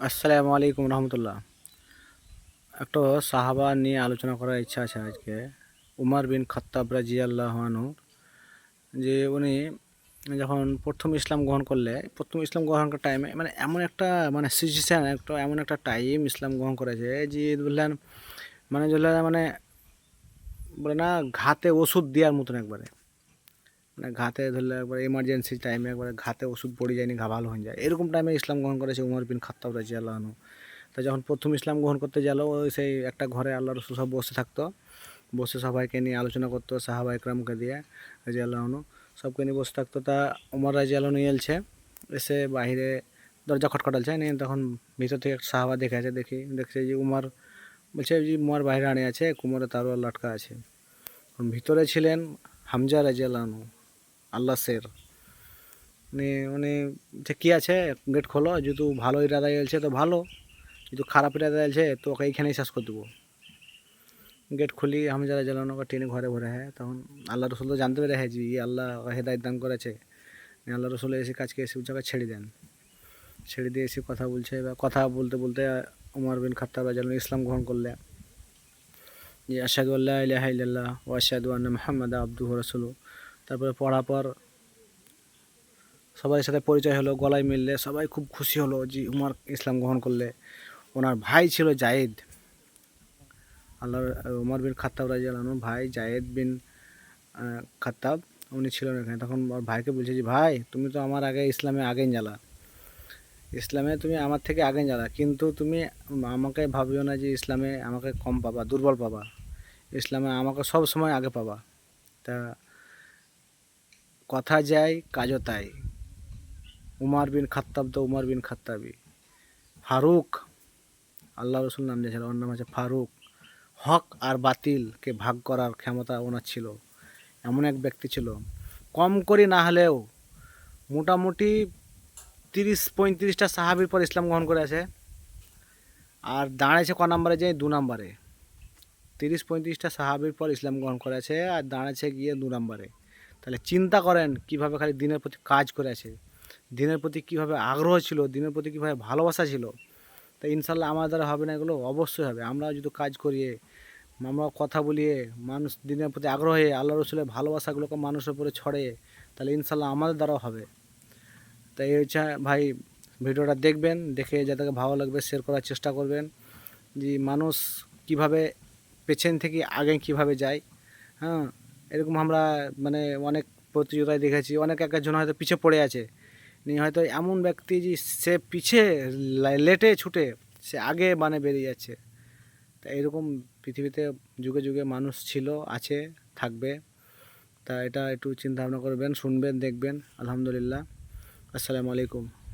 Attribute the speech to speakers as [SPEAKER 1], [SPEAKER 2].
[SPEAKER 1] আসসালামু আলাইকুম রহমতুল্লাহ। একটা সাহাবা নিয়ে আলোচনা করার ইচ্ছা আছে আজকে। উমার বিন খত্তাব রাজি যে উনি যখন প্রথম ইসলাম গ্রহণ করলে, প্রথম ইসলাম গ্রহণ করার টাইমে মানে এমন একটা মানে সিচুয়েশান একটা এমন একটা টাইম ইসলাম গ্রহণ করেছে যে বললেন মানে বললেন মানে বলে না, ঘাতে ওষুধ দেওয়ার মতন একবারে। মানে ঘাতে ধরলে একবার এমার্জেন্সি টাইমে একবার ঘাতে ওষুধ পড়ে যায়নি ঘা ভালো হয়ে যায়। এরকম টাইমে ইসলাম গ্রহণ করেছে উমর বিন খাত্তাব রাজি আল্লাহনু তা যখন প্রথম ইসলাম গ্রহণ করতে গেল, ওই সেই একটা ঘরে আল্লাহ রসুল সব বসে থাকতো। বসে সবাইকে নিয়ে আলোচনা করতো, সাহাবা একরামকে দিয়ে রাজি আল্লাহনু সবকে নিয়ে বসে থাকতো, তা উমর আল্লাহনু এলছে এসে বাইরে দরজা খটখটালছে, নিয়ে তখন ভিতর থেকে একটা সাহাবা দেখে আছে দেখি, দেখছে যে উমর বলছে যে উমর বাইরে আনে আছে কুমারে তারও লটকা আছে। ভিতরে ছিলেন হামজা রাজি আল্লাহনু আল্লাহ শের উনি যে কী আছে গেট খোলো, যেহেতু ভালো ইরাদা এলছে তো ভালো, যেহেতু খারাপ ইরাদা এলছে তো ওকে এইখানেই শেষ করে দেবো। গেট খুলি, আমি যারা জ্বালানো টেনে ঘরে ভরে হ্যাঁ তখন আল্লাহ রসুল তো জানতে পেরে হ্যাঁ যে আল্লাহ হেদায়ত দান করেছে। আল্লাহ রসুল এসে কাজকে এসে জায়গায় ছেড়ে দেন। ছেড়ে দিয়ে এসে কথা বলছে, বা কথা বলতে বলতে উমর বিন খাত্তাব রাজন ইসলাম গ্রহণ করলে। যে আসাদু আল্লাহ ইল্লাল্লাহ ও আসাদু আন্না মোহাম্মদ আব্দুহ রসুলু তারপরে পড়ার পর সবাই সাথে পরিচয় হলো, গলায় মিললে, সবাই খুব খুশি হলো যে উমর ইসলাম গ্রহণ করলে। ওনার ভাই ছিল জায়েদ। আল্লাহ, উমর বিন খাত্তাব রাজি আল্লাহর ভাই জায়েদ বিন খাত্তাব, উনি ছিলেন এখানে। তখন ওর ভাইকে বলছে যে, ভাই, তুমি তো আমার আগে ইসলামে আগেই জ্বালা। ইসলামে তুমি আমার থেকে আগে জ্বালা। কিন্তু তুমি আমাকে ভাবিও না যে ইসলামে আমাকে কম পাবা, দুর্বল পাবা। ইসলামে আমাকে সব সময় আগে পাবা। তা কথা যায়, কাজও তাই। উমার বিন খাত্তাব তো উমার বিন খাত্তাবি ফারুক, আল্লাহ রসুল নাম দিয়েছিল, ওর নাম আছে ফারুক। হক আর বাতিলকে ভাগ করার ক্ষমতা ওনার ছিল। এমন এক ব্যক্তি ছিল। কম করি না হলেও মোটামুটি তিরিশ, পঁয়ত্রিশটা সাহাবির পর ইসলাম গ্রহণ করে আছে আর দাঁড়াইছে ক নম্বরে যে দু নম্বরে। তিরিশ, পঁয়ত্রিশটা সাহাবির পর ইসলাম গ্রহণ করে আছে আর দাঁড়াচ্ছে গিয়ে দু নম্বরে। তাহলে চিন্তা করেন কীভাবে খালি দিনের প্রতি কাজ করে আছে। দিনের প্রতি কীভাবে আগ্রহ ছিল, দিনের প্রতি কীভাবে ভালোবাসা ছিল, তা ইনশাল্লাহ আমার দ্বারা হবে না, এগুলো অবশ্যই হবে। আমরা যদি কাজ করিয়ে আমরা কথা বলিয়ে, মানুষ দিনের প্রতি আগ্রহ আল্লাহ রসুলের ভালোবাসাগুলোকে মানুষের উপরে ছড়ে, তাহলে ইনশাল্লাহ আমাদের দ্বারাও হবে। তাই এই হচ্ছে ভাই, ভিডিওটা দেখবেন, দেখে যাদেরকে ভালো লাগবে শেয়ার করার চেষ্টা করবেন। যে মানুষ কীভাবে পেছন থেকে আগে কীভাবে যায় হ্যাঁ? এরকম আমরা মানে অনেক প্রতিযোগিতায় দেখেছি। অনেক একজন হয়তো পিছে পড়ে আছে। নিয়ে হয়তো এমন ব্যক্তি যে সে পিছে লেটে ছুটে, সে আগে মানে বেরিয়ে যাচ্ছে। তা এরকম পৃথিবীতে যুগে যুগে মানুষ ছিল, আছে, থাকবে। তা এটা একটু চিন্তা ভাবনা করবেন, শুনবেন, দেখবেন। আলহামদুলিল্লাহ। আসসালামু আলাইকুম।